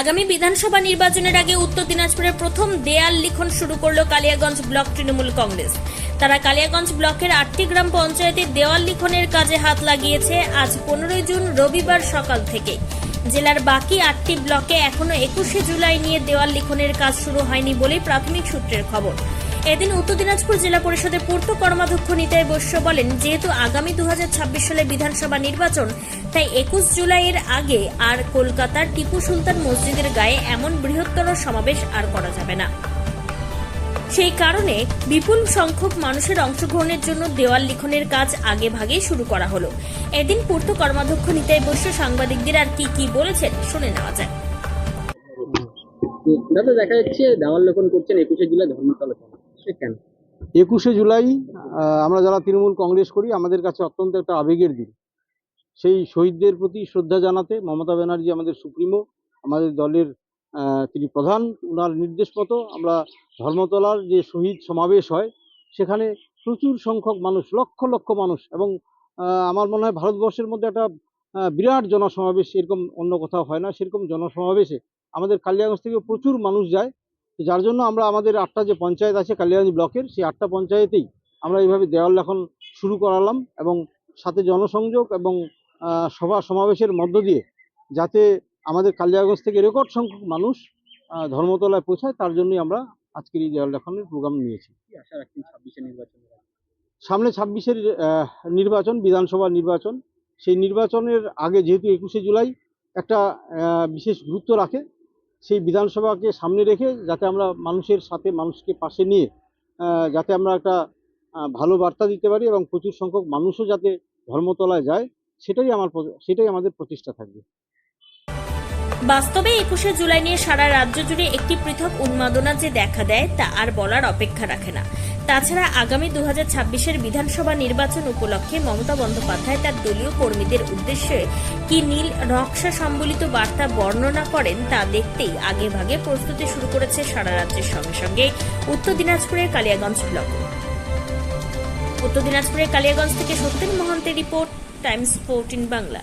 আগামী বিধানসভা নির্বাচনের আগে উত্তর দিনাজপুরের প্রথম দেয়াল লিখন শুরু করল কালিয়াগঞ্জ ব্লক তৃণমূল কংগ্রেস। তারা কালিয়াগঞ্জ ব্লকের আটটি গ্রাম পঞ্চায়েতে দেওয়াল লিখনের কাজে হাত লাগিয়েছে আজ পনেরোই জুন রবিবার সকাল থেকে। জেলার বাকি আটটি ব্লকে এখনও একুশে জুলাই নিয়ে দেওয়াল লিখনের কাজ শুরু হয়নি বলে প্রাথমিক সূত্রের খবর। এদিন উত্তর দিনাজপুর জেলা পরিষদের পূর্ত কর্মাধ্যক্ষ নিতাই বৈশ্য বলেন, যেহেতু আগামী দুই হাজার ছাব্বিশ সালে বিধানসভা নির্বাচন, তাই একুশ জুলাইয়ের আগে আর কলকাতার টিপু সুলতান মসজিদের গায়ে এমন বৃহত্তর সমাবেশ আর করা যাবে না। সেই কারণে বিপুল সংখ্যক মানুষের অংশগ্রহণের জন্য দেওয়াল লিখনের কাজ আগে ভাগে শুরু করা হলো। এদিন পূর্ত কর্মাধ্যক্ষ নিতাই বৈশ্য সাংবাদিকদের আর কি কি বলেছেন শুনে নেওয়া যায় দাদা, দেখা যাচ্ছে দেওয়াল লেখন করছেন একুশে জুলাই ধর্মতলা একুশে জুলাই আমরা যারা তৃণমূল কংগ্রেস করি, আমাদের কাছে অত্যন্ত একটা আবেগের দিন। সেই শহীদদের প্রতি শ্রদ্ধা জানাতে মমতা ব্যানার্জি আমাদের সুপ্রিমো, আমাদের দলের তিনি প্রধান ওনার নির্দেশ মতো আমরা ধর্মতলার যে শহীদ সমাবেশ হয়, সেখানে প্রচুর সংখ্যক মানুষ, লক্ষ লক্ষ মানুষ এবং আমার মনে হয় ভারতবর্ষের মধ্যে একটা বিরাট জনসমাবেশ, এরকম অন্য কোথাও হয় না, সেরকম জনসমাবেশে আমাদের কালিয়াগঞ্জ থেকে প্রচুর মানুষ যায়। তো যার জন্য আমরা আমাদের আটটা যে পঞ্চায়েত আছে কালিয়াগঞ্জ ব্লকের সেই আটটা পঞ্চায়েতেই আমরা এইভাবে দেওয়াল লেখন শুরু করালাম এবং সাথে জনসংযোগ এবং সভা সমাবেশের মধ্য দিয়ে যাতে আমাদের কালিয়াগঞ্জ থেকে রেকর্ড সংখ্যক মানুষ ধর্মতলায় পৌঁছায় তার জন্যই আমরা আজকের এই দেওয়াল লেখনের প্রোগ্রাম নিয়েছি। সামনে ছাব্বিশের নির্বাচন বিধানসভা নির্বাচন সেই নির্বাচনের আগে যেহেতু একুশে জুলাই একটা বিশেষ গুরুত্ব রাখে সেই বিধানসভাকে সামনে রেখে যাতে আমরা মানুষের সাথে, মানুষকে পাশে নিয়ে যাতে আমরা একটা ভালো বার্তা দিতে পারি এবং প্রচুর সংখ্যক মানুষও যাতে ধর্মতলায় যায় সেটাই আমার সেটাই আমাদের প্রচেষ্টা থাকবে। বাস্তবে একুশে জুলাই নিয়ে সারা রাজ্য জুড়ে একটি পৃথক উন্মাদনা যে দেখা দেয়, তা আর বলার অপেক্ষা রাখে না। তাছাড়া আগামী দু ছাব্বিশের বিধানসভা নির্বাচন উপলক্ষে মমতা বন্দ্যোপাধ্যায় তার দলীয় কর্মীদের উদ্দেশ্যে কি নীল নকশা সম্বলিত বার্তা বর্ণনা করেন, তা দেখতেই আগে ভাগে প্রস্তুতি শুরু করেছে সারা রাজ্যের সঙ্গে সঙ্গে উত্তর দিনাজপুরের কালিয়াগঞ্জ ব্লক। উত্তর দিনাজপুরের কালিয়াগঞ্জ থেকে সত্যেন মহন্তের রিপোর্ট, টাইমস ফোরটিন বাংলা।